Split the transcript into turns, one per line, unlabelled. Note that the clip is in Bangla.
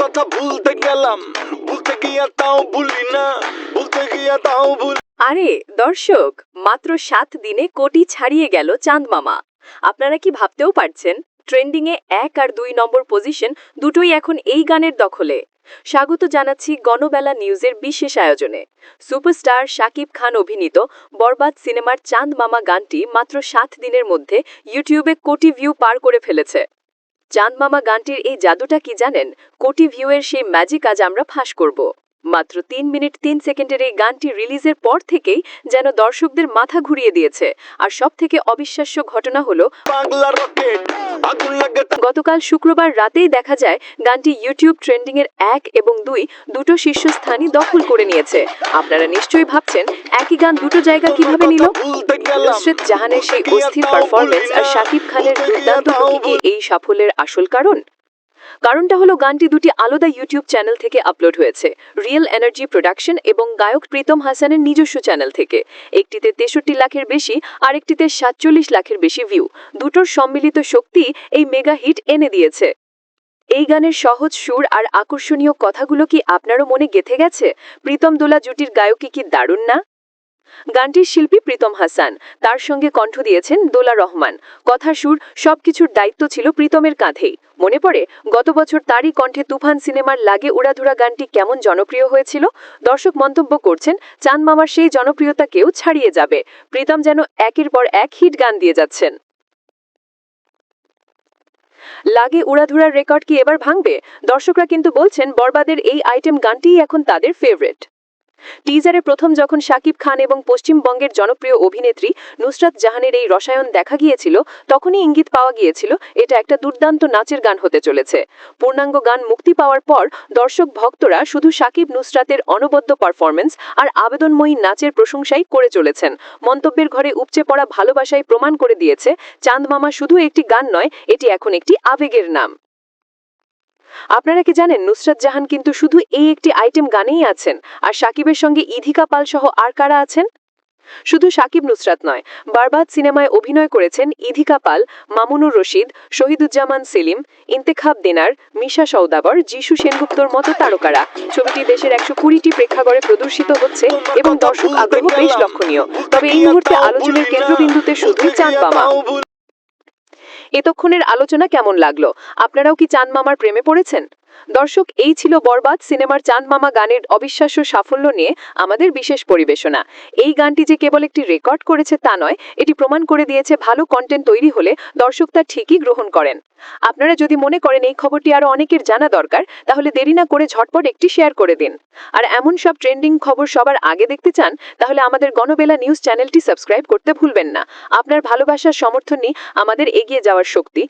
কথা ভুলতে গেলাম, ভুলতে গিয়া তাও ভুলি না, ভুলতে গিয়া তাও
আরে, দর্শক, মাত্র সাত দিনে কোটি ছাড়িয়ে গেল চাঁদ মামা। আপনারা কি ভাবতেও পারছেন, ট্রেন্ডিংয়ে এক আর দুই নম্বর পজিশন দুটোই এখন এই গানের দখলে। স্বাগত জানাচ্ছি গণবেলা নিউজের বিশেষ আয়োজনে। সুপারস্টার শাকিব খান অভিনীত বরবাদ সিনেমার চাঁদ মামা গানটি মাত্র সাত দিনের মধ্যে ইউটিউবে কোটি ভিউ পার করে ফেলেছে। চাঁদ মামা গানটির এই জাদুটা কি জানেন? কোটি ভিউয়ের সেই ম্যাজিক আজ আমরা ফাঁস করব। মাত্র তিন মিনিট তিন সেকেন্ডের এই গানটি রিলিজের পর থেকেই যেন দর্শকদের মাথা ঘুরিয়ে দিয়েছে। আর সব থেকে অবিশ্বাস্য ঘটনা হলো গতকাল শুক্রবার রাতেই দেখা যায় গানটি ইউটিউব ট্রেন্ডিং এর এক এবং দুই দুটো শীর্ষস্থানই দখল করে নিয়েছে। আপনারা নিশ্চয়ই ভাবছেন একই গান দুটো জায়গা কীভাবে নিল? নুসরত জাহানের সেই অস্থির পারফরমেন্স আর শাকিব খানের দুর্দান্ত এই সাফল্যের আসল কারণ? কারণটা হলো গানটি দুটি আলাদা ইউটিউব চ্যানেল থেকে আপলোড হয়েছে রিয়েল এনার্জি প্রোডাকশন এবং গায়ক প্রীতম হাসানের নিজস্ব চ্যানেল থেকে। একটিতে তেষট্টি লাখের বেশি, আরেকটিতে সাতচল্লিশ লাখের বেশি ভিউ দুটোর সম্মিলিত শক্তি এই মেগা হিট এনে দিয়েছে। এই গানের সহজ সুর আর আকর্ষণীয় কথাগুলো কি আপনারও মনে গেথে গেছে? প্রীতম দোলা জুটির গায়কী কি দারুণ না? গানটির শিল্পী প্রীতম হাসান। তার সঙ্গে কণ্ঠ দিয়েছেন দোলা রহমান। কথা সুর, সবকিছুর দায়িত্ব ছিল প্রীতমের কাঁধেই মনে পড়ে, গত বছর তারই কণ্ঠে তুফান সিনেমার লাগে উড়াধুরা গানটি কেমন জনপ্রিয় হয়েছিল? দর্শক মন্তব্য করছেন, চাঁদ মামার সেই জনপ্রিয়তাকেও ছাড়িয়ে যাবে। প্রীতম যেন একের পর এক হিট গান দিয়ে যাচ্ছেন। লাগে উড়াধুরার রেকর্ড কি এবার ভাঙবে? দর্শকরা কিন্তু বলছেন, বরবাদের এই আইটেম গানটিই এখন তাদের ফেভারিট টিজারে প্রথম যখন শাকিব খান এবং পশ্চিমবঙ্গের জনপ্রিয় অভিনেত্রী নুসরাত জাহানের এই রসায়ন দেখা গিয়েছিল, তখনই ইঙ্গিত পাওয়া গিয়েছিল, এটা একটা দুর্দান্ত নাচের গান হতে চলেছে। পূর্ণাঙ্গ গান মুক্তি পাওয়ার পর দর্শক ভক্তরা শুধু শাকিব নুসরাতের অনবদ্য পারফরমেন্স আর আবেদনময়ী নাচের প্রশংসাই করে চলেছেন। মন্তব্যের ঘরে উপচে পড়া ভালোবাসায় প্রমাণ করে দিয়েছে, চাঁদ মামা শুধু একটি গান নয়, এটি এখন একটি আবেগের নাম। আপনারা কি জানেন নুসরাত জাহান কিন্তু শুধু এই একটি আইটেম গানেই আছেন? আর সাকিবের সঙ্গে ইধিকা পাল সহ আর কারা আছেন? শুধু সাকিব নুসরাত নয়, বারবাদ সিনেমায় অভিনয় করেছেন ইধিকা পাল, মামুনুর রশিদ, শহীদুজ্জামান সেলিম, ইন্তেখাব দেনার, মিশা সৌদাগর যিশু সেনগুপ্তর মতো তারকারা। ছবিটি দেশের একশো কুড়িটি প্রেক্ষাগড়ে প্রদর্শিত হচ্ছে এবং দর্শক আগ্রহ বেশ লক্ষণীয়। তবে এই মুহূর্তে আলোচনার কেন্দ্রবিন্দুতে শুধুই চাঁদ মামা এতক্ষণের আলোচনা কেমন লাগল? আপনারাও কি চান মামার প্রেমে পড়েছেন? দর্শক, এই ছিল বরবাদ সিনেমার চাঁদ মামা গানের অবিশ্বাস্য সাফল্য নিয়ে আমাদের বিশেষ পরিবেশনা। এই গানটি যে কেবল একটি রেকর্ড করেছে তা নয়, এটি প্রমাণ করে দিয়েছে ভালো কন্টেন্ট তৈরি হলে দর্শক তা ঠিকই গ্রহণ করেন। আপনারা যদি মনে করেন এই খবরটি আরও অনেকের জানা দরকার, তাহলে দেরি না করে ঝটপট একটি শেয়ার করে দিন। আর এমন সব ট্রেন্ডিং খবর সবার আগে দেখতে চান, তাহলে আমাদের গণবেলা নিউজ চ্যানেলটি সাবস্ক্রাইব করতে ভুলবেন না। আপনার ভালোবাসার সমর্থনই আমাদের এগিয়ে যাওয়ার শক্তি।